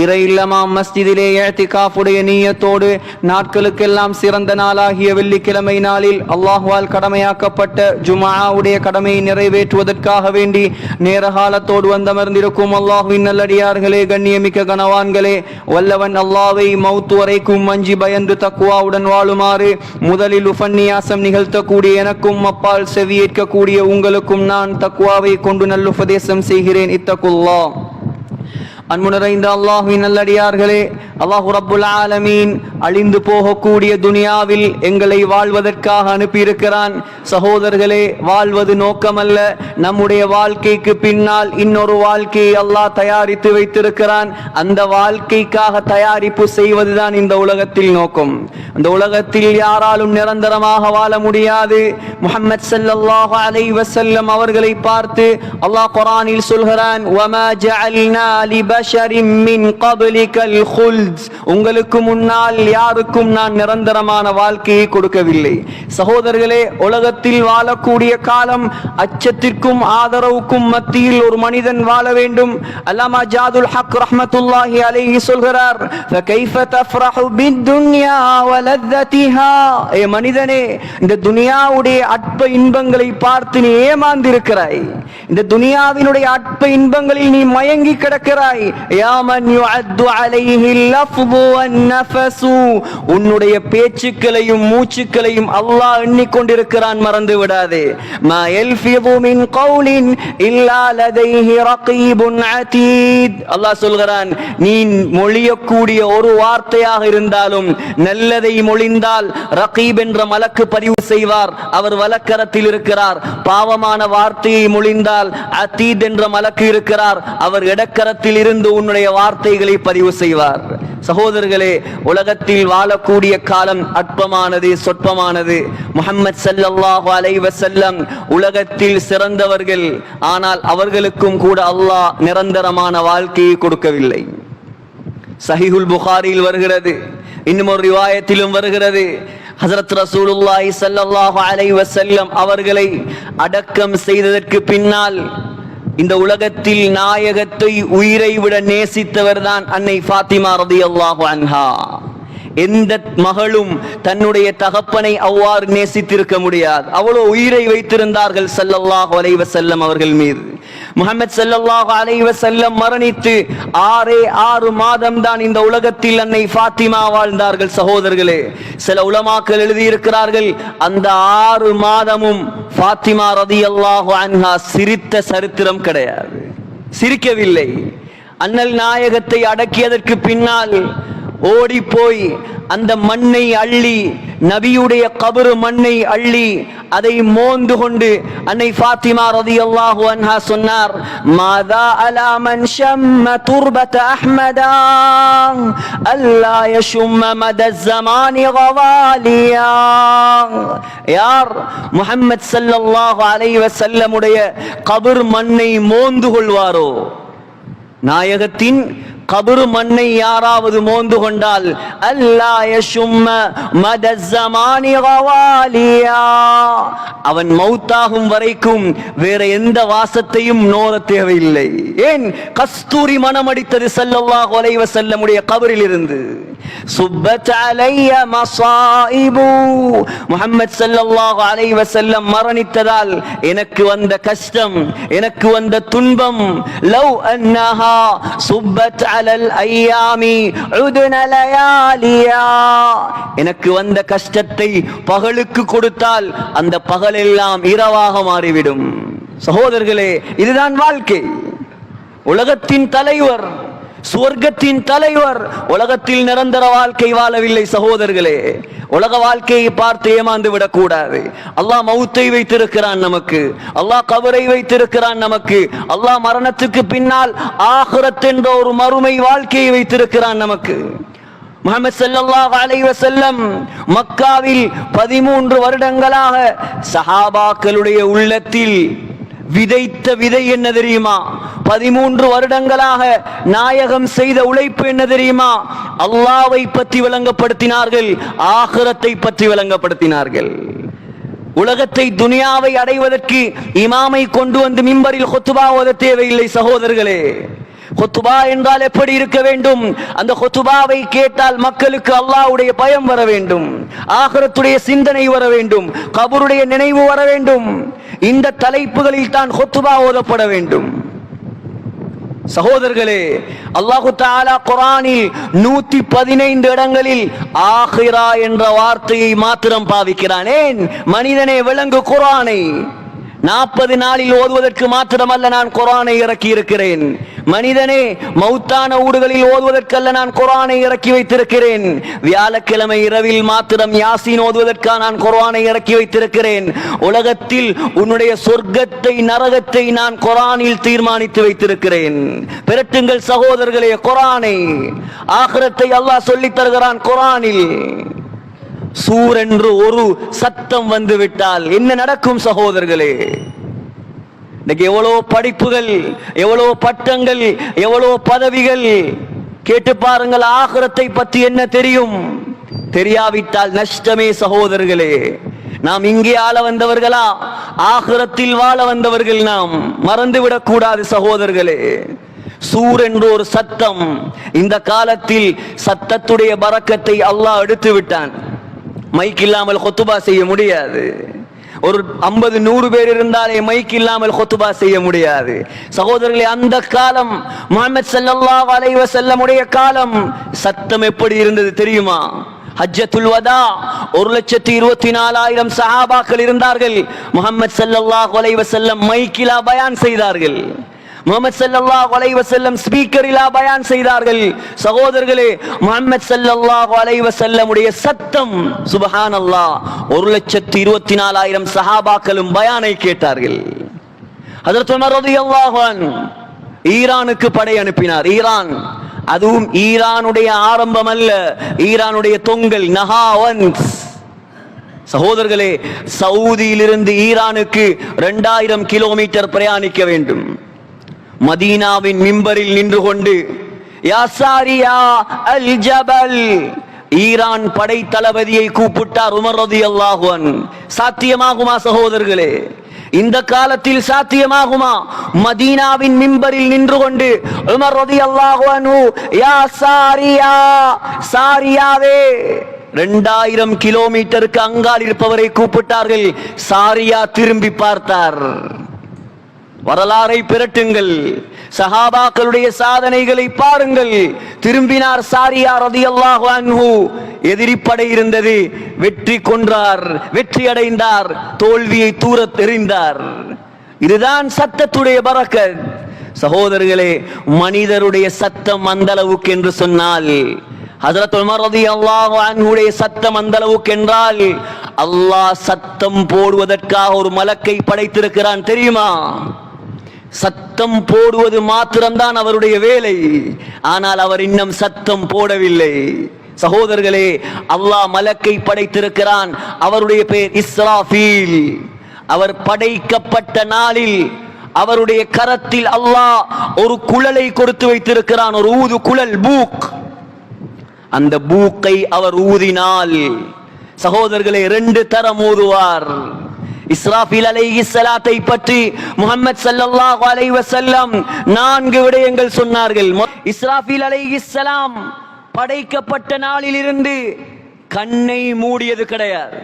இறை இல்லமாம் மஸ்ஜிதிலே ஏத்திகாஃபுடைய நீயத்தோடு நாட்களுக்கெல்லாம் சிறந்த நாளாகிய வெள்ளிக்கிழமை நாளில் அல்லாஹுவால் கடமையாக்கப்பட்ட ஜுமாவுடைய கடமையை நிறைவேற்றுவதற்காக வேண்டி நேர காலத்தோடு வந்தமர்ந்திருக்கும் அல்லாஹுவின் நல்லடியார்களே கண்ணியமிக்க கனவான்களே வல்லவன் அல்லாவை மௌத்து வரைக்கும் மஞ்சி பயந்து தக்குவாவுடன் வாழுமாறு முதலில் உபன்னியாசம் நிகழ்த்தக்கூடிய எனக்கும் அப்பால் செவியேற்கக்கூடிய உங்களுக்கும் நான் தக்குவாவை கொண்டு நல்லுபதேசம் செய்கிறேன். இத்தக்குல்லா அன்பு நிறைந்த அல்லாஹுவின் நல்லடியார்களே அல்லாஹு ரப்புல் ஆலமீன் அழிந்து போகக்கூடிய துனியாவில் எங்களை வாழ்வதற்காக அனுப்பியிருக்கிறான். சகோதரர்களே வாழ்வது நோக்கமல்ல. நம்முடைய வாழ்க்கைக்கு பின்னால் இன்னொரு வாழ்க்கையை அல்லாஹ் தயாரித்து வைத்திருக்கிறான். அந்த வாழ்க்கைக்காக தயாரிப்பு செய்வதுதான் இந்த உலகத்தில் நோக்கம். இந்த உலகத்தில் யாராலும் நிரந்தரமாக வாழ முடியாது. முகமது ஸல்லல்லாஹு அலை வசல்லம் அவர்களை பார்த்து அல்லாஹ் குரானில் சொல்கிறான் உங்களுக்கு முன்னால் யாருக்கும் நான் நிரந்தரமான வாழ்க்கையை கொடுக்கவில்லை. சகோதரர்களே உலகத்தில் வாழக்கூடிய காலம் அச்சத்திற்கும் ஆதரவுக்கும் மத்தியில் ஒரு மனிதன் வாழ வேண்டும். அல்லாமா ஜாதுல் ஹக் ரஹமத்துல்லாஹி அலைஹி சொல்கிறார் மனிதனே இந்த துனியாவுடைய அற்ப இன்பங்களை பார்த்து நீ ஏமாந்திருக்கிறாய். இந்த துனியாவினுடைய அற்ப இன்பங்களில் நீ மயங்கி கிடக்கிறாய். யா மன் யுஅத்து அலைஹி லஃப்து வன் வன்னஃபசு உன்னுடைய பேச்சுக்களையும் மூச்சுக்களையும் அல்லாஹ் எண்ணிக்கொண்டிருக்கிறான் மறந்து விடாதே. மா யல்ஃபிது மின் கௌலின் இல்லா லதைஹி ரகீபுன் அதீத். அல்லாஹ் சொல்கிறான் நீ மொழியக்கூடிய ஒரு வார்த்தையாக இருந்தாலும் நல்லதை மொழிந்தால் ரகீப் என்ற மலக்கு பதிவு செய்வார். அவர் வலக்கரத்தில் இருக்கிறார். பாவமான வார்த்தையை மொழிந்தால் அதீத் என்ற மலக்கு இருக்கிறார். அவர் இடக்கரத்தில் இரு இருந்து உன்னுடைய வார்த்தைகளை பதிவு செய்வார். சகோதரர்களே உலகத்தில் வாழக்கூடிய காலம் அற்பமானது சொற்பமானது. முகமது சல்லாஹு அலைஹி வஸல்லம் உலகத்தில் சிறந்தவர்கள் ஆனால் அவர்களுக்கும் கூட அல்லாஹ் நிரந்தரமான வாழ்க்கையை கொடுக்கவில்லை. சஹிஹுல் புகாரியில் வருகிறது இன்னும் ஒரு ரிவாயத்திலும் வருகிறது. ஹசரத் ரசூலுல்லாஹி சல்லாஹு அலைஹி வஸல்லம் அவர்களை அடக்கம் செய்ததற்கு பின்னால் இந்த உலகத்தில் நாயகத்தை உயிரை விட நேசித்தவர் தான் அன்னை ஃபாத்திமா ரதியல்லாஹு அன்ஹா. எந்த மகளும் தன்னுடைய தகப்பனை அவ்வாறு நேசித்திருக்க முடியாது. அவ்வளோ உயிரை வைத்திருந்தார்கள் ஸல்லல்லாஹு அலைவ செல்லம் அவர்கள் மீது. முகமது ஸல்லல்லாஹு அலைவ செல்லம் மரணித்து ஆறே ஆறு மாதம் தான் இந்த உலகத்தில் அன்னை ஃபாத்திமா வாழ்ந்தார்கள் சகோதரர்களே. சில உலமாக்கள் எழுதியிருக்கிறார்கள் அந்த ஆறு மாதமும் ஃபாத்திமா ரதி அன்ஹா சிரித்த சரித்திரம் கிடையாது. சிரிக்கவில்லை. அண்ணல் நாயகத்தை அடக்கியதற்கு பின்னால் ஓடி போய் அந்த மண்ணை அள்ளி நபியுடைய கபரு மண்ணை அள்ளி அதை மோந்து கொண்டு அன்னை ஃபாத்திமா ரதியல்லாஹு அன்ஹா சொன்னார் மாதா அலா மன் ஷம்ம துர்பத அஹ்மதா அல்லா யஷும்ம மத ஜமானி கவாலியா யார்? முஹம்மது ஸல்லல்லாஹு அலைஹி வஸல்லமுடைய கபர் மண்ணை மோந்து கொள்வாரோ? நாயகத்தின் கபரு மண்ணை யாராவது மோந்து கொண்டால் அல்லா மத அவன் மௌத்தாகும் வரைக்கும் வேற எந்த வாசத்தையும் நோர தேவையில்லை. ஏன்? கஸ்தூரி மனம் அடித்தது ஸல்லல்லாஹு அலைஹி வஸல்லமுடைய கபரில் இருந்து முகமது அலைய அலைவ செல்லம் மரணித்ததால் எனக்கு வந்த கஷ்டம் எனக்கு வந்த துன்பம் லவ் அன்னஹா சுப்பத் அலல் الأيام عدنا لياليا எனக்கு வந்த கஷ்டத்தை பகலுக்கு கொடுத்தால் அந்த பகல் எல்லாம் இரவாக மாறிவிடும். சகோதரர்களே இதுதான் வாழ்க்கை. உலகத்தின் தலைவர் சுவர்க்கத்தின் தலைவர் உலகத்தில் நிரந்தர வாழ்க்கை வாழவில்லை சகோதரர்களே. உலக வாழ்க்கையை பார்த்து ஏமாந்து விடக்கூடாது. அல்லாஹ் மௌத்தை வைத்திருக்கிறான் நமக்கு. அல்லாஹ் கபரை வைத்திருக்கிறான் நமக்கு. அல்லாஹ் மரணத்துக்கு பின்னால் ஆஹிரத் என்ற ஒரு மறுமை வாழ்க்கையை வைத்திருக்கிறான் நமக்கு. முகமது ஸல்லல்லாஹு அலைஹி செல்லம் மக்காவில் பதிமூன்று வருடங்களாக சஹாபாக்களுடைய உள்ளத்தில் விதைத்த விதை என்ன தெரியுமா? பதிமூன்று வருடங்களாக நாயகம் செய்த உழைப்பு என்ன தெரியுமா? அல்லாவை பற்றி விளங்கப்படுத்தினார்கள் ஆகரத்தை பற்றி விளங்கப்படுத்தினார்கள். உலகத்தை துனியாவை அடைவதற்கு இமாமை கொண்டு வந்து மிம்பரில் கொத்துபா ஓத தேவையில்லை சகோதரர்களே. கொத்துபா என்றால் எப்படி இருக்க வேண்டும்? அந்த கொத்துபாவை கேட்டால் மக்களுக்கு அல்லாவுடைய பயம் வர வேண்டும் ஆகரத்துடைய சிந்தனை வர வேண்டும் கபருடைய நினைவு வர வேண்டும். இந்த தலைப்புகளில் தான் கொத்துபா ஓதப்பட வேண்டும். சகோதரர்களே அல்லாஹு தாலா குரானில் நூத்தி பதினைந்து இடங்களில் ஆஹிரா என்ற வார்த்தையை மாத்திரம் பாவிக்கிறான் ஏன் மனிதனே விலங்கு குரானை நாற்பது நாளில் ஓதுவதற்கு மாத்திரமல்ல நான் குரானை இறக்கி இருக்கிறேன் மனிதனே மௌத்தான ஊடுகளில் ஓதுவதற்கல்ல நான் குரானை இறக்கி வைத்திருக்கிறேன். வியாழக்கிழமை இரவில் மாத்திரம் யாசின் ஓதுவதற்காக நான் குரானை இறக்கி வைத்திருக்கிறேன். உலகத்தில் உன்னுடைய சொர்க்கத்தை நரகத்தை நான் குரானில் தீர்மானித்து வைத்திருக்கிறேன். பெருட்டுங்கள் சகோதரர்களே குரானை. ஆகரத்தை அல்லாஹ் சொல்லித் தருகிறான் குரானில். சூர் என்று ஒரு சத்தம் வந்து விட்டால் என்ன நடக்கும் சகோதரர்களே? இன்னைக்கு எவ்வளவு படிப்புகள் எவ்வளவு பட்டங்கள் எவ்வளவு பதவிகள்? கேட்டு பாருங்கள் ஆகரத்தை பத்தி என்ன தெரியும்? தெரியாவிட்டால் நஷ்டமே சகோதரர்களே. நாம் இங்கே ஆள வந்தவர்களா? ஆகரத்தில் வாழ வந்தவர்கள் நாம். மறந்துவிடக் கூடாது சகோதரர்களே. சூர் என்று ஒரு சத்தம். இந்த காலத்தில் சத்தத்துடைய பறக்கத்தை அல்லாஹ் எடுத்து விட்டான் மைக் இல்லாமல் கொத்துபா செய்ய முடியாது. ஒரு ஐம்பது நூறு பேர் இருந்தாலே மைக் இல்லாமல் கொத்துபா செய்ய முடியாது. சகோதரர்களே அந்த காலம் முகமது சல்லா அலைஹி செல்லமுடைய காலம் சத்தம் எப்படி இருந்தது தெரியுமா? ஹஜ்ஜத்துல் வதா ஒரு லட்சத்தி இருபத்தி நாலாயிரம் சஹாபாக்கள் இருந்தார்கள். முகமது ஸல்லல்லாஹு வலைவ செல்லம் மைக்கிலா பயான் செய்தார்கள். முகமது ஸல்லல்லாஹு அலைஹி வஸல்லம் ஸ்பீக்கரிலா பயான் செய்தார்கள். சகோதரர்களே முகமது ஸல்லல்லாஹு அலைஹி வஸல்லமுடைய சத்தம் அல்லா ஒரு லட்சத்தி இருபத்தி நாலாயிரம் சஹாபாக்களும் பயானை கேட்டார்கள். அதற்கு உமர் ஈரானுக்கு படை அனுப்பினார். ஈரான் அதுவும் ஈரானுடைய ஆரம்பம் அல்ல ஈரானுடைய தொங்கல் நஹாவன்ஸ் சகோதரர்களே சவுதியிலிருந்து ஈரானுக்கு இரண்டாயிரம் கிலோமீட்டர் பிரயாணிக்க வேண்டும். மதீனாவின் மிம்பரில் நின்று கொண்டு யாசாரியா அல் ஜபல். ஈரான் படை தளபதியை கூப்பிட்டார் உமர் ரதி அல்லாஹுவன் சாத்தியமாகுமா சகோதரர்களே? இந்த காலத்தில் சாத்தியமாகுமா? மதீனாவின் மிம்பரில் நின்று கொண்டு உமர் ரதி அல்லாஹுவனு யா சாரியா சாரியாவே. ரெண்டாயிரம் கிலோமீட்டருக்கு அங்கால் இருப்பவரை கூப்பிட்டார்கள். சாரியா திரும்பி பார்த்தார். வரலாறை பிரட்டுங்கள். சஹாபாக்களுடைய சாதனைகளை பாருங்கள். திரும்பினார் சாரியா ரதியல்லாஹு அன்ஹு. எதிரி இருந்தது. வெற்றி கொன்றார். வெற்றி அடைந்தார். தோல்வியை தூர தெரிந்தார் இதுதான் சத்தத்துடைய பரக்கத் சகோதரர்களே மனிதருடைய சத்தம் அந்த அளவுக்கு என்று சொன்னால் ஹஜரத் உமர் ரலியல்லாஹு அன்ஹுடைய சத்தம் அந்த அளவுக்கு என்றால் அல்லாஹ் சத்தம் போடுவதற்காக ஒரு மலக்கை படைத்திருக்கிறான் தெரியுமா? சத்தம் போடுவது மாத்திரம்தான் அவருடைய வேலை. ஆனால் அவர் இன்னும் சத்தம் போடவில்லை. சகோதரர்களே அல்லாஹ் மலக்கை படைத்திருக்கிறான். அவருடைய பெயர் இஸ்ராஃபீல். அவர் படைக்கப்பட்ட நாளில் அவருடைய கரத்தில் அல்லாஹ் ஒரு குழலை கொடுத்து வைத்திருக்கிறான். ஒரு ஊது குழல் பூக். அந்த பூக்கை அவர் ஊதினால். சகோதரர்களை ரெண்டு தரம் ஊதுவார். இஸ்ராஃபில் அலைஹி ஸலாத்தை பற்றி முகமது ஸல்லல்லாஹு அலைஹி வஸல்லம் நான்கு விடயங்கள் சொன்னார்கள். மொ- இஸ்ராஃபில் அலைஹி ஸலாம் படைக்கப்பட்ட நாளிலிருந்து கண்ணை மூடியது கிடையாது.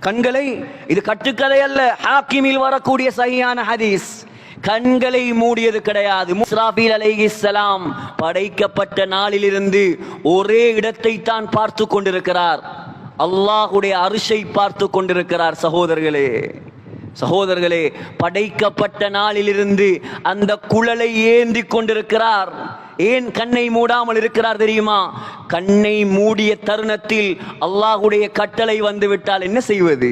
கண்களை இது கட்டுக்கதை அல்ல ஹாக்கிமில் வரக்கூடிய சரியான ஹதீஸ். கண்களை மூடியது கிடையாது. முஸ்ராபீல் அலைஹிஸ்ஸலாம் படைக்கப்பட்ட நாளிலிருந்து ஒரே இடத்தை தான் பார்த்து கொண்டிருக்கிறார். அல்லாஹுடைய அரிசை பார்த்து கொண்டிருக்கிறார் சகோதரர்களே. சகோதரர்களே படைக்கப்பட்ட நாளிலிருந்து அந்த குழலை ஏந்தி கொண்டிருக்கிறார். ஏன் கண்ணை மூடாமல் இருக்கிறார் தெரியுமா? கண்ணை மூடிய தருணத்தில் அல்லாஹுடைய கட்டளை வந்து விட்டால் என்ன செய்வது?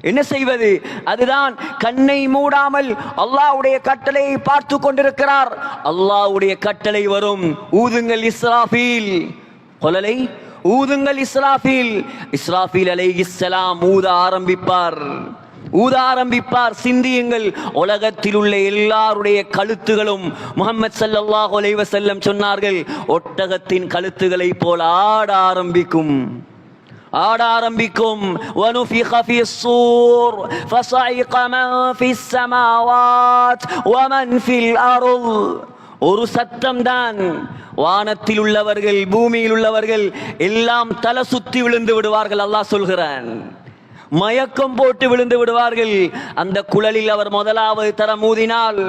என்ன செய்வது? அதுதான் கண்ணை மூடாமல் அல்லாஹ்வுடைய கட்டளையை பார்த்து கொண்டிருக்கிறார். அல்லாஹ்வுடைய கட்டளை வரும். ஊதுங்கள் இஸ்ராஃபீல். கொலலை ஊதுங்கள் இஸ்ராஃபீல் இஸ்ராஃபீல் அலைஹிஸ்ஸலாம் ஊத ஆரம்பிப்பார் ஊத ஆரம்பிப்பார் சிந்தியுங்கள் உலகத்தில் உள்ள எல்லாருடைய கழுத்துகளும் முகமது ஸல்லல்லாஹு அலைஹி வஸல்லம் சொன்னார்கள் ஒட்டகத்தின் கழுத்துகளை போல ஆட ஆரம்பிக்கும் ஆட ஆரம்பிக்கும் وَنُفِخَ فِي الصُّورِ فَصَعِقَ مَنْ فِي السَّمَاوَاتِ وَمَنْ فِي الْأَرْضِ ஒரு சத்தம்தான். வானத்தில் உள்ளவர்கள் பூமியில் உள்ளவர்கள் எல்லாம் தலை சுத்தி விழுந்து விடுவார்கள் அல்லாஹ் சொல்கிறான். மயக்கம் போட்டு விழுந்து விடுவார்கள். அந்த குழலில் அவர் முதலாவது தர மூதினால்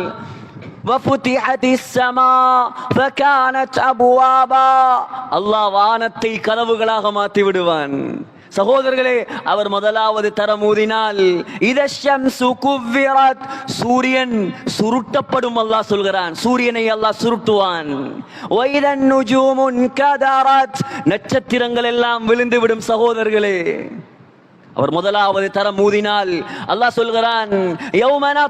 அல்லாஹ் வானத்தை கதவுகளாக மாற்றி விடுவான். சகோதரர்களே அவர் முதலாவது தரம் ஊதினால் இதஷம் சுகுவிரத் சூரியன் சுருட்டப்படும் அல்லாஹ் சொல்கிறான். சூரியனை அல்லாஹ் சுருட்டுவான். நட்சத்திரங்கள் எல்லாம் விழுந்துவிடும் சகோதரர்களே. அவர் முதலாவது தரம் ஊதினால் அல்லாஹ் சொல்கிறான் யௌமன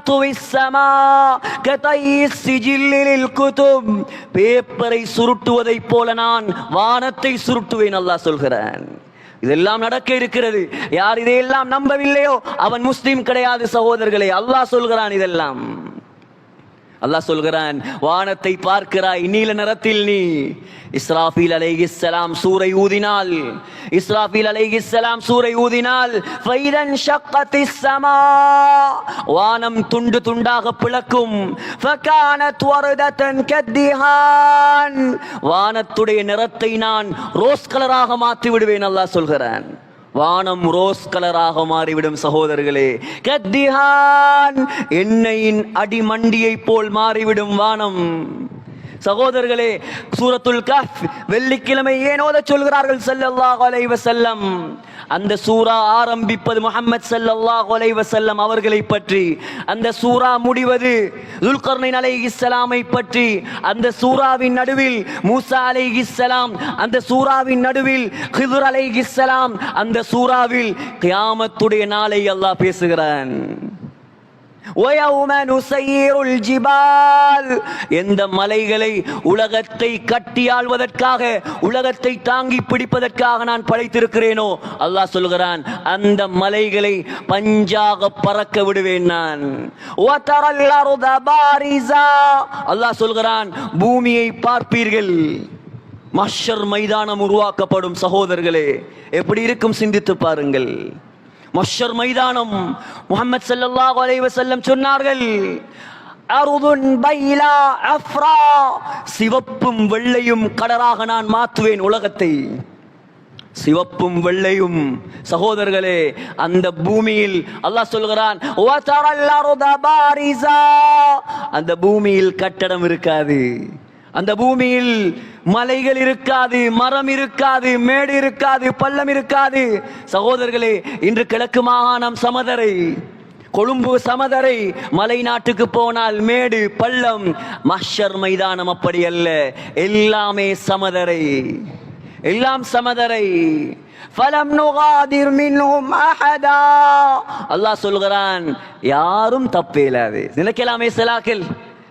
பேப்பரை சுருட்டுவதைப் போல நான் வானத்தை சுருட்டுவேன் அல்லாஹ் சொல்கிறான். இதெல்லாம் நடக்க இருக்கிறது. யார் இதையெல்லாம் நம்பவில்லையோ அவன் முஸ்லீம் கிடையாது சகோதரர்களே. அல்லாஹ் சொல்கிறான் இதெல்லாம். அல்லாஹ் சொல்கிறான் வானத்தை பார்க்கிறாய் நீல நிறத்தில் நீ. இஸ்ராஃபில் அலைஹிஸ்ஸலாம் சூரை ஊதினால் இஸ்ராஃபில் அலைஹிஸ்ஸலாம் சூரை ஊதினால் ஃபைதன் ஷக்கத்தி ஸமா வானம் துண்டு துண்டாக பிளக்கும் ஃபகானத் வர்தத்தன் கத்திஹான் வானத்துடைய நிறத்தை நான் ரோஸ் கலராக மாற்றி விடுவேன் அல்லாஹ் சொல்கிறான். வானம் ரோஸ் கலராக மாறிவிடும் சகோதரர்களே. கத்திஹான் எண்ணெயின் அடிமண்டியை போல் மாறிவிடும் வானம். சகோதரர்களே சூரத்துல் கஃப் வெள்ளிக்கிழமை ஏனோத சொல்கிறார்கள்? சல்லல்லாஹு கொலைவ செல்லம் அந்த சூரா ஆரம்பிப்பது முஹம்மத் சல்லல்லாஹு அலைஹி செல்லம் அவர்களை பற்றி. அந்த சூரா முடிவது துல்கர்னைன் அலைஹிஸ்ஸலாமை பற்றி. அந்த சூராவின் நடுவில் மூசா அலைஹிஸ்ஸலாம் அந்த சூராவின் நடுவில் ஹிதுர் அலைஹிஸ்ஸலாம் அந்த சூராவில் கியாமத்துடைய நாளை அல்லாஹ் பேசுகிறான். எந்த மலைகளை உலகத்தை கட்டியாள்வதற்காக உலகத்தை தாங்கி பிடிப்பதற்காக நான் படைத்திருக்கிறேனோ? அல்லாஹ் சொல்கிறான் அந்த மலைகளை பஞ்சாக பறக்க விடுவேன் நான். அல்லாஹ் சொல்கிறான் பூமியை பார்ப்பீர்கள். மஷர் மைதானம் உருவாக்கப்படும் சகோதரர்களே எப்படி இருக்கும் சிந்தித்து பாருங்கள். மஷர் மைதானம். முஹம்மது சல்லா அலைஹி செல்லம் சொன்னார்கள் பைலா அஃப்ரா. சிவப்பும் வெள்ளையும் கடராக நான் மாற்றுவேன் உலகத்தை. சிவப்பும் வெள்ளையும். சகோதரர்களே அந்த பூமியில் அல்லாஹ் சொல்கிறான் அந்த பூமியில் கட்டடம் இருக்காது. அந்த பூமியில் மலைகள் இருக்காது மரம் இருக்காது மேடு இருக்காது பள்ளம் இருக்காது. சகோதரர்களே இன்று கிழக்கு மாகாணம் சமதரை கொழும்பு சமதரை மலை நாட்டுக்கு போனால் மேடு பள்ளம் மஷர் மைதானம் அப்படி அல்ல. எல்லாமே சமதரை. எல்லாம் சமதரை. ஃபலம் நுகாதிர் மின்ஹும் அஹதா. அல்லாஹ் சொல்கிறான் யாரும் தப்பேலாது. நினைக்கலாமே சலாக்கில்.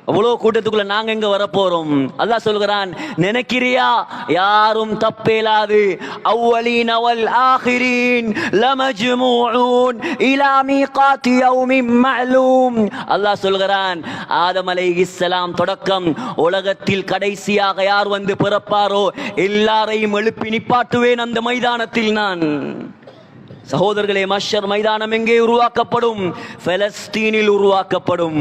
அவ்வளோ கூட்டத்துக்குள்ள நாங்க எங்க வரப்போறோம்? அல்லாஹ் சொல்கிறான் நினைக்கிறியா? யாரும் தப்பேலாது. அவ்வலீன் அவல் ஆஹிரீன் லமஜ்மூன் இலா மீகாத்தி யௌமின் மஅலூம். அல்லாஹ் சொல்கிறான் ஆதம் அலைஹிஸ்ஸலாம் தொடக்கம். உலகத்தில் கடைசியாக யார் வந்து பிறப்பாரோ? எல்லாரையும் எழுப்பி நிப்பாட்டுவேன் அந்த மைதானத்தில் நான். சகோதரர்களே மஷர் மைதானம் எங்கே உருவாக்கப்படும்? பலஸ்தீனில் உருவாக்கப்படும்.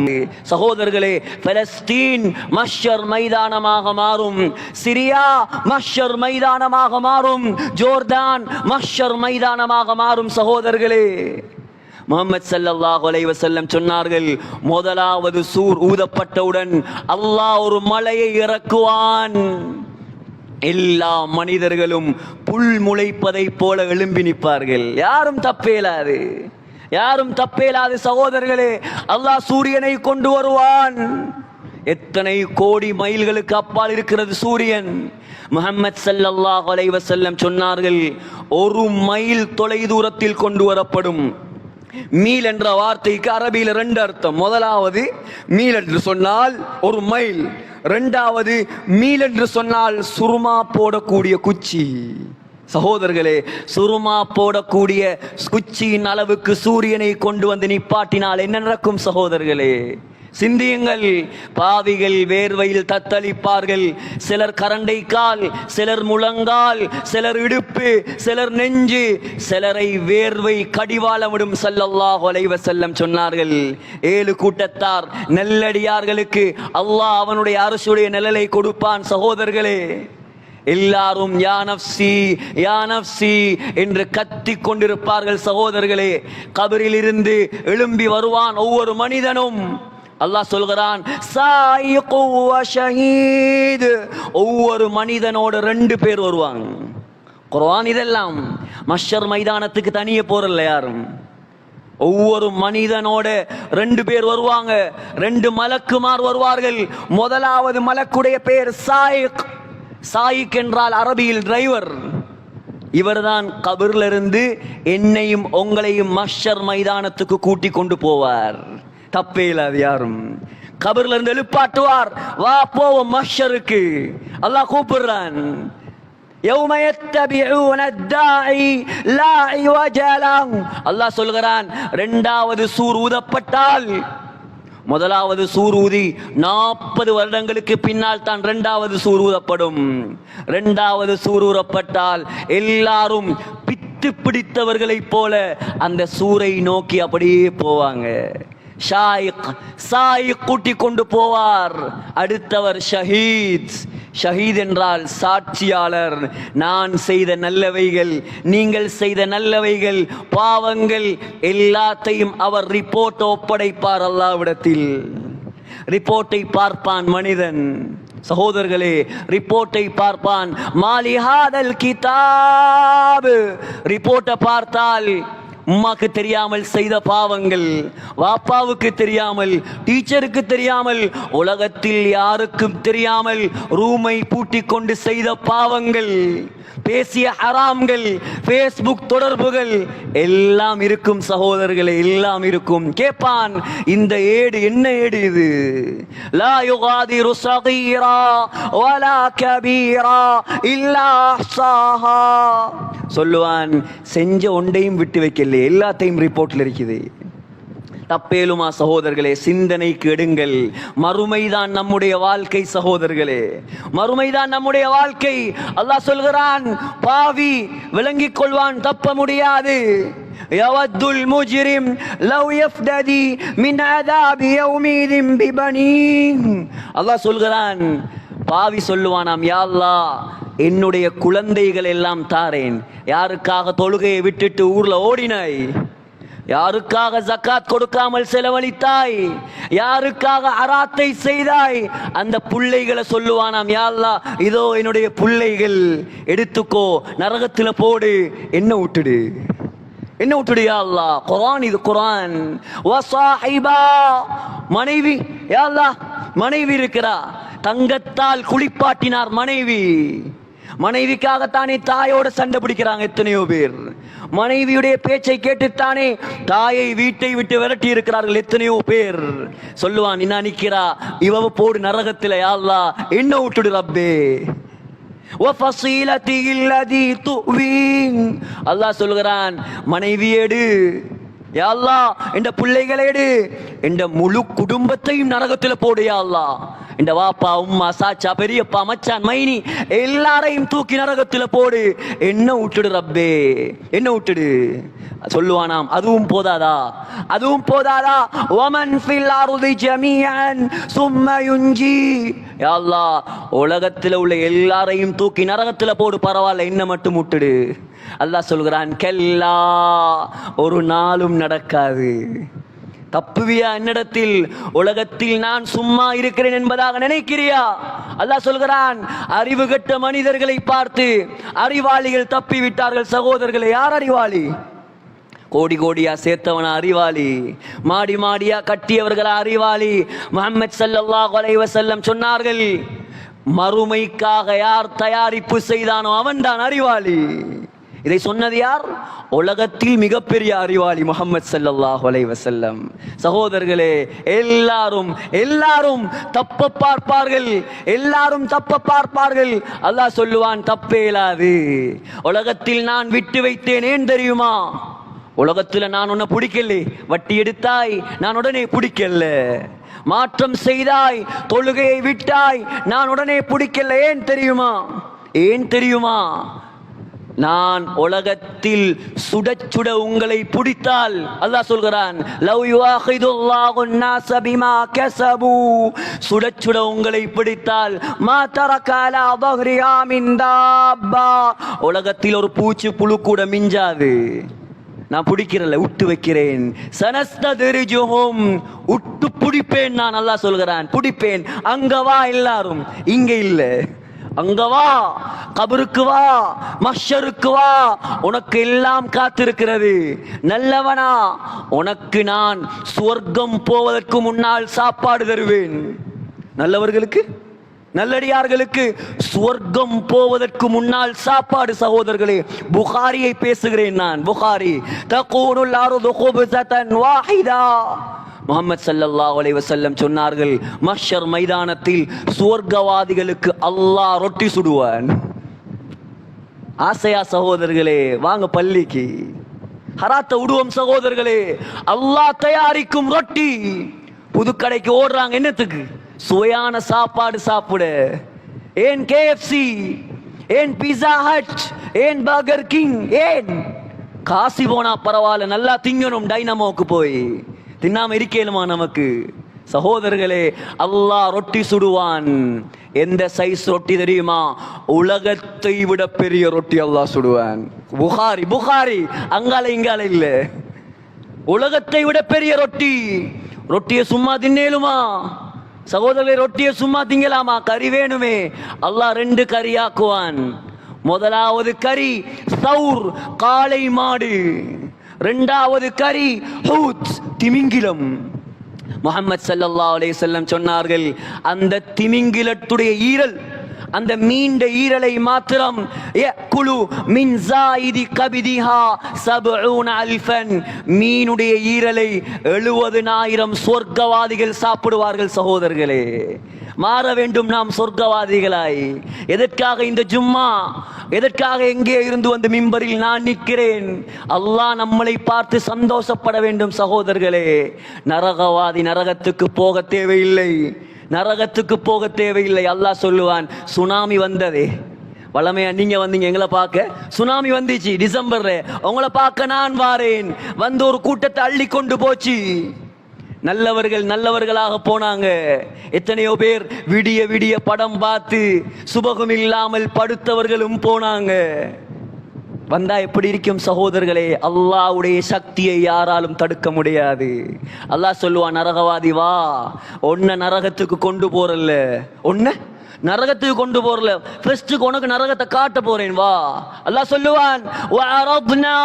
சகோதரர்களே பலஸ்தீன் மஷர் மைதானமாக மாறும். சிரியா மஷர் மைதானமாக மாறும். ஜோர்தான் மஷர் மைதானமாக மாறும். சகோதரர்களே முகமது ஸல்லல்லாஹு அலைஹி சொன்னார்கள் முதலாவது சூர் ஊதப்பட்டவுடன் அல்லாஹ் ஒரு மலையை இறக்குவான். எல்லா மனிதர்களும் புல் முளைப்பதைப் போல எழும்பி நிற்பார்கள். யாரும் தப்பேலாது. யாரும் தப்பேலாது சகோதரர்களே. அல்லாஹ் சூரியனை கொண்டு வருவான். எத்தனை கோடி மைல்களுக்கு அப்பால் இருக்கிறது சூரியன். முஹம்மது ஸல்லல்லாஹு அலைஹி செல்லம் சொன்னார்கள் ஒரு மைல் தொலை தூரத்தில் கொண்டு வரப்படும். மீல் என்ற வார்த்தைக்கு அரபியில் ரெண்டு அர்த்தம். முதலாவது மீல் என்று சொன்னால் ஒரு மைல். ரெண்டாவது மீல் என்று சொன்னால் சுருமா போடக்கூடிய குச்சி. சகோதரர்களே சுருமா போடக்கூடிய குச்சியின் அளவுக்கு சூரியனை கொண்டு வந்து நிப்பாட்டினால் என்ன நடக்கும் சகோதரர்களே? சிந்தியுங்கள். பாவிகள் வேர்வையில் தத்தளிப்பார்கள். சிலர் கரண்டை கால் சிலர் முழங்கால் சிலர் இடுப்பு சிலர் நெஞ்சு. சிலரை வேர்வை கடிவாளமிடும் சல்லல்லாஹ் ஒலைவ செல்லம் சொன்னார்கள். ஏழு கூட்டத்தார் நெல்லடியார்களுக்கு அல்லாஹ் அவனுடைய அரசுடைய நிழலை கொடுப்பான் சகோதரர்களே. எல்லாரும் யானப்சி யானப்சி என்று கத்திக் கொண்டிருப்பார்கள் சகோதரர்களே. கபரில் இருந்து எழும்பி வருவான் ஒவ்வொரு மனிதனும். அல்லாஹ் சொல்கிறான் ஒவ்வொரு மனிதனோட ரெண்டு பேர் வருவாங்க. குர்வான் இதெல்லாம் மஷர் மைதானத்துக்கு தனியே போறல யாரும். ஒவ்வொரு மனிதனோட ரெண்டு பேர் வருவாங்க. ரெண்டு மலக்குமார் வருவார்கள். முதலாவது மலக்குடைய பேர் சாயிக். சாயிக் என்றால் அரபியில் டிரைவர். இவர்தான் கபிரிலிருந்து என்னையும் உங்களையும் மஷர் மைதானத்துக்கு கூட்டி கொண்டு போவார். தப்பே இல்லாது யாரும் கபிர்ல இருந்து எழுப்பாட்டுவார் வா போவோம் மஷருக்கு அல்லாஹ் கூப்பிடுறான் يوم يتبعون الداعي لا عوج له அல்லாஹ் சொல்கிறான் இரண்டாவது சூர் ஊதப்பட்டால் முதலாவது சூர் ஊதி நாற்பது வருடங்களுக்கு பின்னால் தான் இரண்டாவது சூர் ஊதப்படும் இரண்டாவது சூர் ஊறப்பட்டால் எல்லாரும் பித்து பிடித்தவர்களைப் போல அந்த சூரை நோக்கி அப்படியே போவாங்க ஷாயிக் சாயிக் கூட்டி கொண்டு போவார். அடுத்தவர் ஷஹீத். ஷஹீத் என்றால் சாட்சியாளர். நான் செய்த நல்லவைகள் நீங்கள் செய்த நல்லவைகள் பாவங்கள் எல்லாத்தையும் அவர் ரிப்போர்ட் ஒப்படைப்பார் அல்லாவிடத்தில். ரிப்போர்ட்டை பார்ப்பான் மனிதன். சகோதரர்களே ரிப்போர்ட்டை பார்ப்பான். மாலிஹாதல் கிதாபு. ரிப்போர்ட்டை பார்த்தால் உம்மாக்கு தெரியாமல் செய்த பாவங்கள் வாப்பாவுக்கு தெரியாமல் டீச்சருக்கு தெரியாமல் உலகத்தில் யாருக்கும் தெரியாமல் ரூமை பூட்டிக் கொண்டு செய்த பாவங்கள். பேசிய ஹராம்கள் ஃபேஸ்புக் தொடர்புகள் எல்லாம் இருக்கும் சகோதரர்களே எல்லாம் இருக்கும். கேட்பான் இந்த ஏடு என்ன ஏடு இது? லா யுகாதிரு சகீரா வலா கபீரா இல்லா சாஹா சொல்லுவான் செஞ்ச ஒன்றையும் விட்டு வைக்கல எல்லாத்தையும் ரிப்போர்ட்ல இருக்குது. தப்பேலுமா சகோதரர்களே சிந்தனைக்கு எடுங்கள் மறுமைதான் நம்முடைய வாழ்க்கை சகோதரர்களே மறுமைதான் நம்முடைய வாழ்க்கை அல்லாஹ் சொல்கிறான் பாவி விளங்கிக் கொள்வான் தப்ப முடியாது يود المجرم لو يفتدي من عذاب يومئذ ببنيه அல்லாஹ் சொல்கிறான் பாவி சொல்லுவானாம் யா அல்லாஹ் என்னுடைய குழந்தைகள் எல்லாம் தாரேன் யாருக்காக தொழுகையை விட்டுட்டு ஊர்ல ஓடினாய் யாருக்காக ஜக்காத் கொடுக்காமல் செலவழித்தாய்? யாருக்காக அராத்தை செய்தாய்? அந்த புள்ளைகளை சொல்லுவானாம் யா இதோ என்னுடைய புள்ளைகள் எடுத்துக்கோ நரகத்தில் போடு என்ன விட்டுடு என்ன விட்டுடு யா குரான் இது குரான் மனைவி யா மனைவி இருக்கிறா. தங்கத்தால் குளிப்பாட்டினார் மனைவி. மனைவிக்காகத்தானே தாயோடு சண்டை பிடிக்கிறாங்க எத்தனையோ பேர். மனைவியுடைய பேச்சை கேட்டுத்தானே தாயை வீட்டை விட்டு விரட்டி இருக்கிறார்கள் எத்தனையோ பேர். சொல்லுவான் என்ன நிக்கிறா? இவ போடு நரகத்தில் யாழ்லா என்ன விட்டுடு ரப்பே. அல்லாஹ் சொல்கிறான் மனைவியேடு யாழ்லா என்ற பிள்ளைகளேடு என்ற முழு குடும்பத்தையும் நரகத்தில் போடு யாழ்லா இந்த வாப்பா உம்மா சாச்சா பெரியப்பா மச்சான் மைனி எல்லாரையும் தூக்கி நரகத்தில் போடு. என்ன விட்டுடு ரப்பே என்ன விட்டுடு? சொல்லுவானாம் அதுவும் போதாதா? அதுவும் போதாதா? ஒமன் ஃபில் அருதி ஜமியன் சும்ம யுஞ்சி. அல்லாஹ் உலகத்தில் உள்ள எல்லாரையும் தூக்கி நரகத்தில் போடு பரவாயில்ல என்ன மட்டும் விட்டுடு. அல்லாஹ் சொல்கிறான் கெல்லா ஒரு நாளும் நடக்காது. தப்புவியா என்னிடத்தில்? உலகத்தில் நான் சும்மா இருக்கிறேன் என்பதாக நினைக்கிறியா? அல்லாஹ் சொல்கிறான் அறிவு கெட்ட மனிதர்களை பார்த்து அறிவாளிகள் தப்பி விட்டார்கள் சகோதரர்களை யார் அறிவாளி? கோடி கோடியா சேர்த்தவன அறிவாளி? மாடி மாடியா கட்டியவர்கள் அறிவாளி? முகமது சல்லாஹ் அலைஹி சொன்னார்கள் மறுமைக்காக யார் தயாரிப்பு செய்தானோ அவன்தான் அறிவாளி. இதை சொன்னது யார்? உலகத்தில் மிகப்பெரிய அறிவாளி முகமது ஸல்லல்லாஹு அலைஹி வஸல்லம். சகோதரர்களே எல்லாரும் எல்லாரும் தப்ப பார்ப்பார்கள். எல்லாரும் தப்ப பார்ப்பார்கள். அல்லாஹ் சொல்லுவான் தப்பே இல்லாது. உலகத்தில் நான் விட்டு வைத்தேன். ஏன் தெரியுமா? உலகத்துல நான் உன்னை பிடிக்கல. வட்டி எடுத்தாய். நான் உடனே பிடிக்கல. மாற்றம் செய்தாய். தொழுகையை விட்டாய். நான் உடனே பிடிக்கல. ஏன் தெரியுமா? ஏன் தெரியுமா? நான் உலகத்தில் சுட சுட உங்களை பிடித்தால் அல்லாஹ் சொல்கிறான் லவ் யுவாஹிதுல்லாஹு நாஸ பிமா கஸபு சுட சுட உங்களை பிடித்தால் மா தரகால அபஹ்ரிஹா மின் தாப்பா. உலகத்தில் ஒரு பூச்சி புழு கூட மிஞ்சாது. நான் பிடிக்கிறல விட்டு வைக்கிறேன். சனஸ்த தெரிஜுகும் விட்டு பிடிப்பேன் நான் நல்லா சொல்கிறான். பிடிப்பேன். அங்கவா எல்லாரும். இங்கே இல்லை. அங்க வா கபருக்கு வா மஷருக்கு வா. உனக்கு எல்லாம் காத்திருக்கிறது. நல்லவனா உனக்கு நான் சுவர்க்கம் போவதற்கு முன்னால் சாப்பாடு தருவேன். நல்லவர்களுக்கு நல்லடியார்களுக்கு சுவர்க்கம் போவதற்கு முன்னால் சாப்பாடு சகோதரர்களே புகாரியை பேசுகிறேன் நான் புகாரி. தகூனுல் அருது குப்ஸதன் வாஹிதா. முகமது சல்லல்லா அலை வசல்லம் சொன்னார்கள் மஷர் மைதானத்தில் சுவர்க்கவாதிகளுக்கு அல்லாஹ் ரொட்டி சுடுவான். ஆசையா சகோதரர்களே வாங்க பள்ளிக்கு. ஹராத்த விடுவோம் சகோதரர்களே அல்லாஹ் தயாரிக்கும் ரொட்டி. புதுக்கடைக்கு ஓடுறாங்க என்னத்துக்கு? சுவையான சாப்பாடு சாப்பிட. ஏன் கேஎஃப்சி? ஏன் பீஸா ஹட்? ஏன் பர்கர் கிங்? ஏன்? காசி போனா பரவாயில்ல நல்லா திங்கணும் டைனமோக்கு போய். தின்னாம இருக்கேலுமா நமக்கு? சகோதரர்களே அல்லாஹ் ரொட்டி சுடுவான். எந்த சைஸ் ரொட்டி தெரியுமா? உலகத்தை விட பெரிய ரொட்டி அல்லாஹ் சுடுவான். புகாரி புகாரி. அங்கால இங்கால இல்ல. உலகத்தை விட பெரிய ரொட்டி. ரொட்டியை சும்மா தின்னேலுமா? சகோதரர்களே ரொட்டியை சும்மா திங்கலாமா? கறி வேணுமே. அல்லாஹ் ரெண்டு கறியாக்குவான் முதலாவது கறி சவுர் காளை மாடு. ரெண்டாவது கறி ஹூத். திமிங்கிலம். முகமது சல்லா அலே செல்லம் சொன்னார்கள் அந்த திமிங்கிலத்துடைய ஈரல் அந்த மீண்ட ஈரலை மாத்திரம் குழு மின் ஜாயிதி கபிதிஹா சபூன் அல்ஃபன். மீனுடைய ஈரலை எழுபதுனாயிரம் சொர்க்கவாதிகள் சாப்பிடுவார்கள் சகோதரர்களே. மாற வேண்டும் நாம் சொர்க்கவாதிகளாய். எதற்காக இந்த ஜும்மா? எதற்காக எங்கே இருந்து வந்து மிம்பரில் நான் நிற்கிறேன்? அல்லாஹ் நம்மளை பார்த்து சந்தோஷப்பட வேண்டும் சகோதரர்களே. நரகவாதி நரகத்துக்கு போக தேவையில்லை. நரகத்துக்கு போக தேவையில்லை. அல்லாஹ் சொல்லுவான் சுனாமி வந்ததே. வளமையா நீங்க வந்தீங்க எங்களை பார்க்க. சுனாமி வந்துச்சு டிசம்பர்ல. உங்களை பார்க்க நான் வாரேன். வந்து ஒரு கூட்டத்தை அள்ளி கொண்டு போச்சு. நல்லவர்கள் நல்லவர்களாக போனாங்க. எத்தனையோ பேர் விடிய விடிய படம் பார்த்து சுபகம் இல்லாமல் படுத்தவர்களும் போனாங்க. வந்தா எப்படி இருக்கும் சகோதரர்களே? அல்லாஹ்வுடைய சக்தியை யாராலும் தடுக்க முடியாது. அல்லாஹ் சொல்லுவான் நரகவாதி வா. ஒன்ன நரகத்துக்கு கொண்டு போறல்ல. ஒன்ன நரகத்துக்கு கொண்டு போறல ஃபர்ஸ்ட்டுக்கு உனக்கு நரகத்தை காட்ட போறேன் வா அல்லாஹ் சொல்லுவான் وَعَرَضْنَا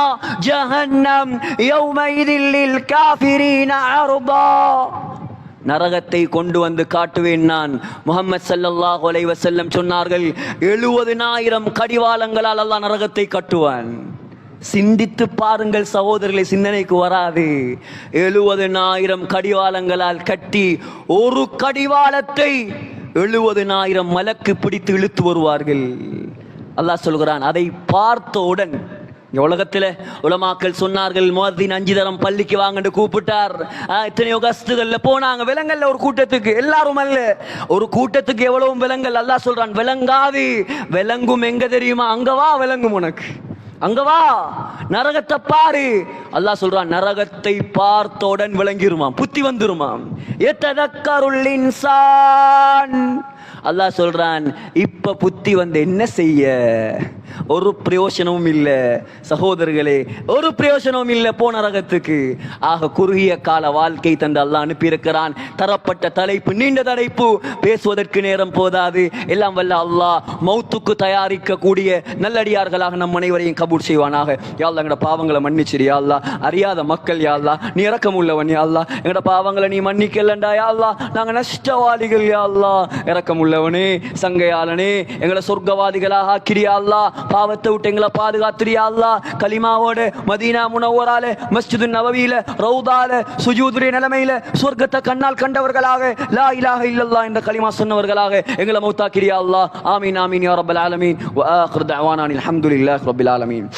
جَهَنَّمْ يَوْمَئِذٍ لِلْكَافِرِينَ عَرْضًا நரகத்தை கொண்டு வந்து காட்டுவேன் நான் முகமது ஸல்லல்லாஹு அலைஹி வஸல்லம் சொன்னார்கள் எழுபதினாயிரம் கடிவாளங்களால் அல்லாஹ் நரகத்தை கட்டுவான் சிந்தித்து பாருங்கள் சகோதரர்களை சிந்தனைக்கு வராது எழுபதினாயிரம் கடிவாளங்களால் கட்டி ஒரு கடிவாளத்தை எழுபதினாயிரம் மலக்கு பிடித்து இழுத்து வருவார்கள். அல்லாஹ் சொல்கிறான் அதை பார்த்தவுடன் உலகத்தில் உலமாக்கள் சொன்னார்கள் மோதின் அஞ்சு தரம் பள்ளிக்கு வாங்கன்னு கூப்பிட்டார். எத்தனையோ கஸ்துகள்ல போனாங்க. விலங்கல்ல ஒரு கூட்டத்துக்கு எல்லாரும் அல்ல. ஒரு கூட்டத்துக்கு எவ்வளவும் விலங்கல்? அல்லாஹ் சொல்றான் விலங்காது. விலங்கும் எங்க தெரியுமா? அங்கவா வா உனக்கு. அங்க வா நரகத்தை பாரு. அல்லாஹ் சொல்றான் நரகத்தை பார்த்தவுடன் விளங்கிருமாம் புத்தி வந்துருமாம். எத்ததக்கருள் இன்சான். அல்லாஹ் சொல்றான் இப்ப புத்தி வந்து என்ன செய்ய? ஒரு பிரயோஜனமும் இல்ல சகோதரர்களே ஒரு பிரயோஜனமும் இல்ல போன ரகத்துக்கு. ஆக குறுகிய கால வாழ்க்கை தந்து அல்லாஹ் அனுப்பியிருக்கிறான். தரப்பட்ட தலைப்பு நீண்ட தலைப்பு. பேசுவதற்கு நேரம் போதாது. எல்லாம் வல்ல அல்லாஹ் மௌத்துக்கு தயாரிக்கக்கூடிய நல்லடியார்களாக நம் அனைவரையும் கபூர் செய்வானாக. யாழ்லா எங்கட பாவங்களை மன்னிச்சிரு யாழ்லா அறியாத மக்கள் யாழ்லா நீ இறக்கம் உள்ளவன் யாழ்லா எங்கட பாவங்களை நீ மன்னிக்கலண்டா யாழ்லா நாங்க நஷ்டவாளிகள் யாழ்லா இறக்கம் உள்ள அன்புள்ளவனே சங்கையாளனே எங்களை சொர்க்கவாதிகளாக ஆக்கிரியா அல்லா பாவத்தை விட்டு எங்களை பாதுகாத்திரியா அல்லா மதீனா முனவரால மஸ்ஜிது நவவியில ரவுதால சுஜூதுரை நிலைமையில சொர்க்கத்தை கண்ணால் கண்டவர்களாக லா இலாக இல்லல்லா என்ற கலிமா சொன்னவர்களாக எங்களை மௌத்தாக்கிரியா அல்லா ஆமீன் ஆமீன் யா ரப்பல் ஆலமீன். வ ஆகிர் தஅவானா அல்ஹம்துலில்லாஹி ரப்பில் ஆலமீன்.